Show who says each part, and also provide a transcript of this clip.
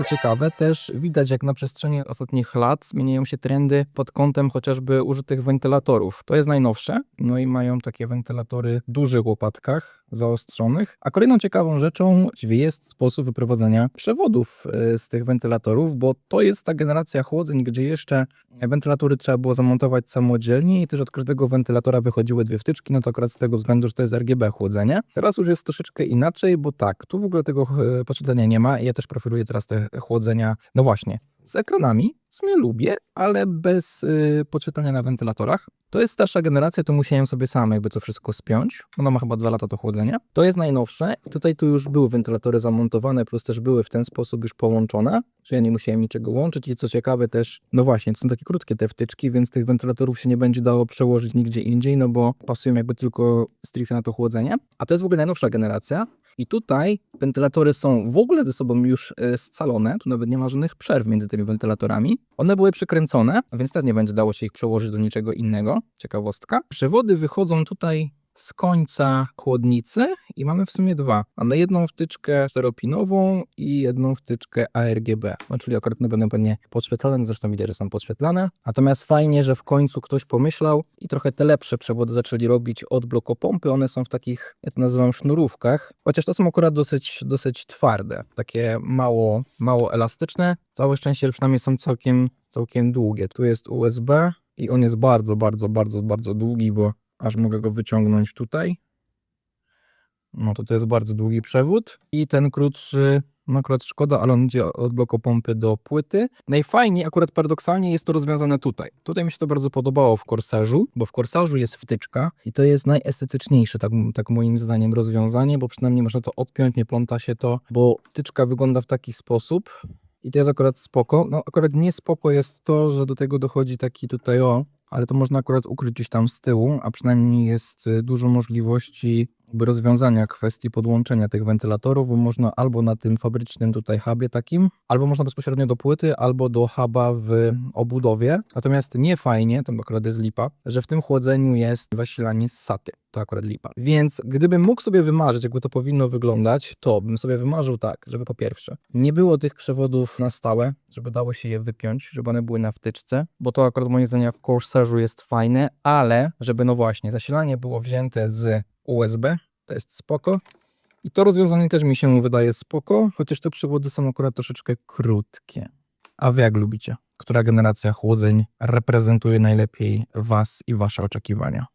Speaker 1: Co ciekawe, też widać jak na przestrzeni ostatnich lat zmieniają się trendy pod kątem chociażby użytych wentylatorów. To jest najnowsze, no i mają takie wentylatory w dużych łopatkach, zaostrzonych. A kolejną ciekawą rzeczą jest sposób wyprowadzania przewodów e, z tych wentylatorów, bo to jest ta generacja chłodzeń, gdzie jeszcze wentylatory trzeba było zamontować samodzielnie i też od każdego wentylatora wychodziły dwie wtyczki, no to akurat z tego względu, że to jest RGB chłodzenie. Teraz już jest troszeczkę inaczej, bo tak, tu w ogóle tego e, podświetlenia nie ma i ja też preferuję teraz te chłodzenia, no właśnie, z ekranami, w sumie lubię, ale bez y, podświetlenia na wentylatorach. To jest starsza generacja, to musiałem sobie sam jakby to wszystko spiąć. Ona ma chyba dwa lata to chłodzenie. To jest najnowsze. Tutaj tu już były wentylatory zamontowane, plus też były w ten sposób już połączone, że ja nie musiałem niczego łączyć i co ciekawe też, no właśnie, to są takie krótkie te wtyczki, więc tych wentylatorów się nie będzie dało przełożyć nigdzie indziej, no bo pasują jakby tylko stricte na to chłodzenie. A to jest w ogóle najnowsza generacja. I tutaj wentylatory są w ogóle ze sobą już e, scalone, tu nawet nie ma żadnych przerw między tymi wentylatorami. One były przykręcone, więc też nie będzie dało się ich przełożyć do niczego innego. Ciekawostka. Przewody wychodzą tutaj z końca chłodnicy i mamy w sumie dwa. Mamy jedną wtyczkę czteropinową i jedną wtyczkę ARGB. No, czyli akurat będą pewnie podświetlane, zresztą widać, że są podświetlane. Natomiast fajnie, że w końcu ktoś pomyślał i trochę te lepsze przewody zaczęli robić od blokopompy. One są w takich, ja to nazywam sznurówkach, chociaż to są akurat dosyć, dosyć twarde, takie mało, mało elastyczne. Całe szczęście przynajmniej są całkiem, całkiem długie. Tu jest USB i on jest bardzo, bardzo, bardzo, bardzo długi, bo aż mogę go wyciągnąć tutaj. No to to jest bardzo długi przewód i ten krótszy, no akurat szkoda, ale on idzie od blokopompy do płyty. Najfajniej, akurat paradoksalnie jest to rozwiązane tutaj. Tutaj mi się to bardzo podobało w Corsairzu, bo w Corsairzu jest wtyczka i to jest najestetyczniejsze, tak, tak moim zdaniem, rozwiązanie, bo przynajmniej można to odpiąć, nie pląta się to, bo wtyczka wygląda w taki sposób, i to jest akurat spoko. No akurat nie spoko jest to, że do tego dochodzi taki tutaj o, ale to można akurat ukryć gdzieś tam z tyłu, a przynajmniej jest y, dużo możliwości rozwiązania kwestii podłączenia tych wentylatorów, bo można albo na tym fabrycznym tutaj hubie takim, albo można bezpośrednio do płyty, albo do huba w obudowie. Natomiast nie fajnie, to akurat jest lipa, że w tym chłodzeniu jest zasilanie z SATY. To akurat lipa. Więc gdybym mógł sobie wymarzyć, jakby to powinno wyglądać, to bym sobie wymarzył tak, żeby po pierwsze nie było tych przewodów na stałe, żeby dało się je wypiąć, żeby one były na wtyczce, bo to akurat moim zdaniem w Corsairzu jest fajne, ale żeby no właśnie zasilanie było wzięte z USB, to jest spoko. I to rozwiązanie też mi się wydaje spoko, chociaż te przewody są akurat troszeczkę krótkie. A wy jak lubicie? Która generacja chłodzeń reprezentuje najlepiej was i wasze oczekiwania?